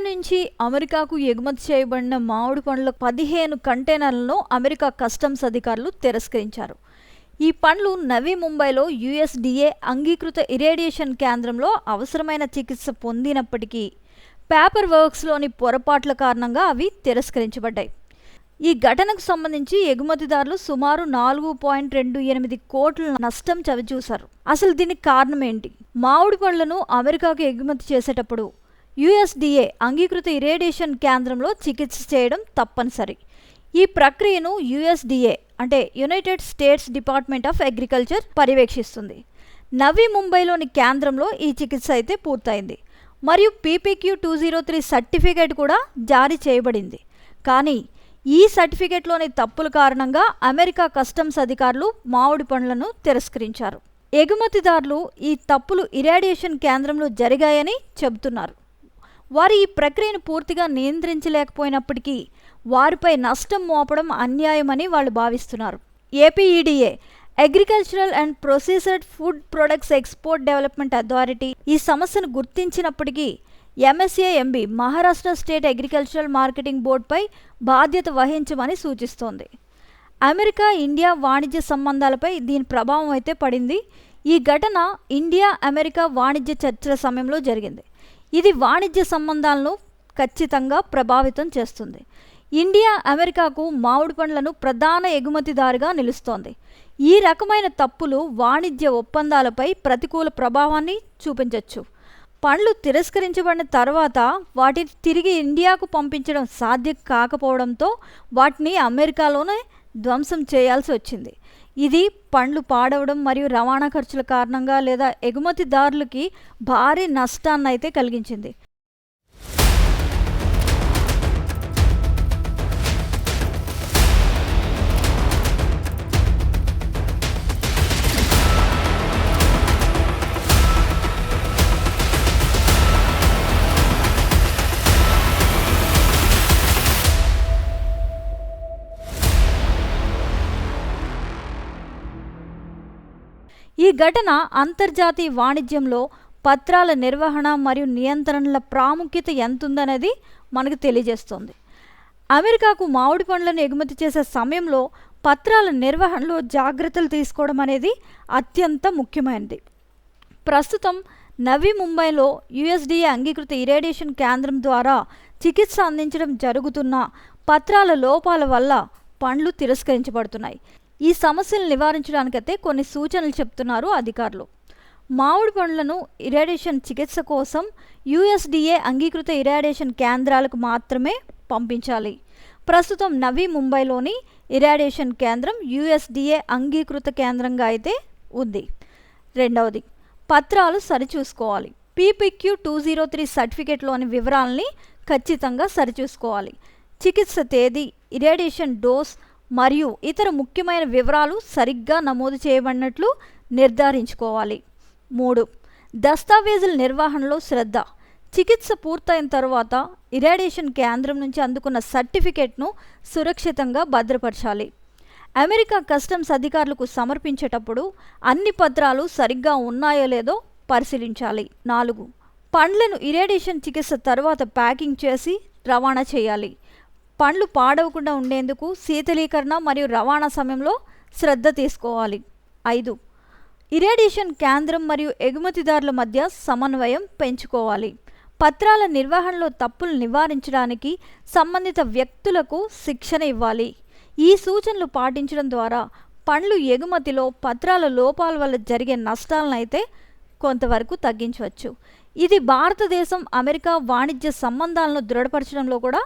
నుంచి అమెరికాకు ఎగుమతి చేయబడిన మామిడి పండ్ల పదిహేను కంటైనర్లను అమెరికా కస్టమ్స్ అధికారులు తిరస్కరించారు. ఈ పండ్లు నవీ ముంబైలో యుఎస్డిఏ అంగీకృత ఇరేడియేషన్ కేంద్రంలో అవసరమైన చికిత్స పొందినప్పటికీ పేపర్ వర్క్స్లోని పొరపాట్ల కారణంగా అవి తిరస్కరించబడ్డాయి. ఈ ఘటనకు సంబంధించి ఎగుమతిదారులు సుమారు నాలుగు పాయింట్ రెండు ఎనిమిది కోట్ల నష్టం చవిచూశారు. అసలు దీనికి కారణం ఏంటి? మామిడి పండ్లను అమెరికాకు ఎగుమతి చేసేటప్పుడు యుఎస్డిఏ అంగీకృత ఇరేడియేషన్ కేంద్రంలో చికిత్స చేయడం తప్పనిసరి. ఈ ప్రక్రియను యుఎస్డిఏ అంటే united states department of agriculture పర్యవేక్షిస్తుంది. నవీ ముంబైలోని కేంద్రంలో ఈ చికిత్స అయితే పూర్తయింది. మరియు PPQ two zero three certificate కూడా జారీ చేయబడింది. కానీ ఈ సర్టిఫికేట్లోని తప్పుల కారణంగా అమెరికా కస్టమ్స్ అధికారులు మామిడి పండ్లను తిరస్కరించారు. ఎగుమతిదారులు ఈ తప్పులు ఇరాడియేషన్ కేంద్రంలో జరిగాయని చెబుతున్నారు. వారు ఈ ప్రక్రియను పూర్తిగా నియంత్రించలేకపోయినప్పటికీ వారిపై నష్టం మోపడం అన్యాయమని వాళ్ళు భావిస్తున్నారు. APEDA agricultural and processed food products export development authority ఈ సమస్యను గుర్తించినప్పటికీ MSAMB Maharashtra state agricultural marketing బోర్డుపై బాధ్యత వహించమని సూచిస్తోంది. అమెరికా ఇండియా వాణిజ్య సంబంధాలపై దీని ప్రభావం అయితే పడింది. ఈ ఘటన ఇండియా అమెరికా వాణిజ్య చర్చల సమయంలో జరిగింది. ఇది వాణిజ్య సంబంధాలను ఖచ్చితంగా ప్రభావితం చేస్తుంది. ఇండియా అమెరికాకు మామిడి పండ్లను ప్రధాన ఎగుమతిదారుగా నిలుస్తోంది. ఈ రకమైన తప్పులు వాణిజ్య ఒప్పందాలపై ప్రతికూల ప్రభావాన్ని చూపించవచ్చు పండ్లు తిరస్కరించబడిన తర్వాత వాటిని తిరిగి ఇండియాకు పంపించడం సాధ్యం కాకపోవడంతో వాటిని అమెరికాలోనే ధ్వంసం చేయాల్సి వచ్చింది. ఇది పండ్లు పాడవడం మరియు రవాణా ఖర్చుల కారణంగా లేదా ఎగుమతిదారులకి భారీ నష్టాన్ని అయితే కలిగించింది. ఈ ఘటన అంతర్జాతీయ వాణిజ్యంలో పత్రాల నిర్వహణ మరియు నియంత్రణల ప్రాముఖ్యత ఎంతుందనేది మనకు తెలియజేస్తుంది. అమెరికాకు మామిడి పండ్లను ఎగుమతి చేసే సమయంలో పత్రాల నిర్వహణలో జాగ్రత్తలు తీసుకోవడం అనేది అత్యంత ముఖ్యమైనది. ప్రస్తుతం నవీ ముంబైలో యుఎస్డిఏ అంగీకృత ఇరేడియేషన్ కేంద్రం ద్వారా చికిత్స అందించడం జరుగుతున్న పత్రాల లోపాల వల్ల పండ్లు తిరస్కరించబడుతున్నాయి. ఈ సమస్యలు నివారించడానికైతే కొన్ని సూచనలు చెప్తున్నారు అధికారులు. మామిడి పండ్లను ఇరాడేషన్ చికిత్స కోసం యుఎస్డిఏ అంగీకృత ఇరాడేషన్ కేంద్రాలకు మాత్రమే పంపించాలి. ప్రస్తుతం నవీ ముంబైలోని ఇరాడియేషన్ కేంద్రం యుఎస్డిఏ అంగీకృత కేంద్రంగా అయితే ఉంది. రెండవది పత్రాలు సరిచూసుకోవాలి. పీపీక్యూ టూ జీరో త్రీ సర్టిఫికేట్లోని వివరాలని ఖచ్చితంగా సరిచూసుకోవాలి. చికిత్స తేదీ ఇరాడియేషన్ డోస్ మరియు ఇతర ముఖ్యమైన వివరాలు సరిగ్గా నమోదు చేయబడినట్లు నిర్ధారించుకోవాలి. మూడు. దస్తావేజుల నిర్వహణలో శ్రద్ధ. చికిత్స పూర్తయిన తర్వాత ఇరాడియేషన్ కేంద్రం నుంచి అందుకున్న సర్టిఫికేట్ను సురక్షితంగా భద్రపరచాలి. అమెరికా కస్టమ్స్ అధికారులకు సమర్పించేటప్పుడు అన్ని పత్రాలు సరిగ్గా ఉన్నాయో లేదో పరిశీలించాలి. నాలుగు. పండ్లను ఇరేడియేషన్ చికిత్స తర్వాత ప్యాకింగ్ చేసి రవాణా చేయాలి. పండ్లు పాడవకుండా ఉండేందుకు శీతలీకరణ మరియు రవాణా సమయంలో శ్రద్ధ తీసుకోవాలి. ఐదు. ఇరేడియేషన్ కేంద్రం మరియు ఎగుమతిదారుల మధ్య సమన్వయం పెంచుకోవాలి. పత్రాల నిర్వహణలో తప్పులు నివారించడానికి సంబంధిత వ్యక్తులకు శిక్షణ ఇవ్వాలి. ఈ సూచనలు పాటించడం ద్వారా పండ్లు ఎగుమతిలో పత్రాల లోపాల వల్ల జరిగే నష్టాలనైతే కొంతవరకు తగ్గించవచ్చు. ఇది భారతదేశం అమెరికా వాణిజ్య సంబంధాలను దృఢపరచడంలో కూడా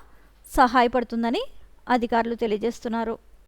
సహాయపడుతుందని అధికారులు తెలియజేస్తున్నారు.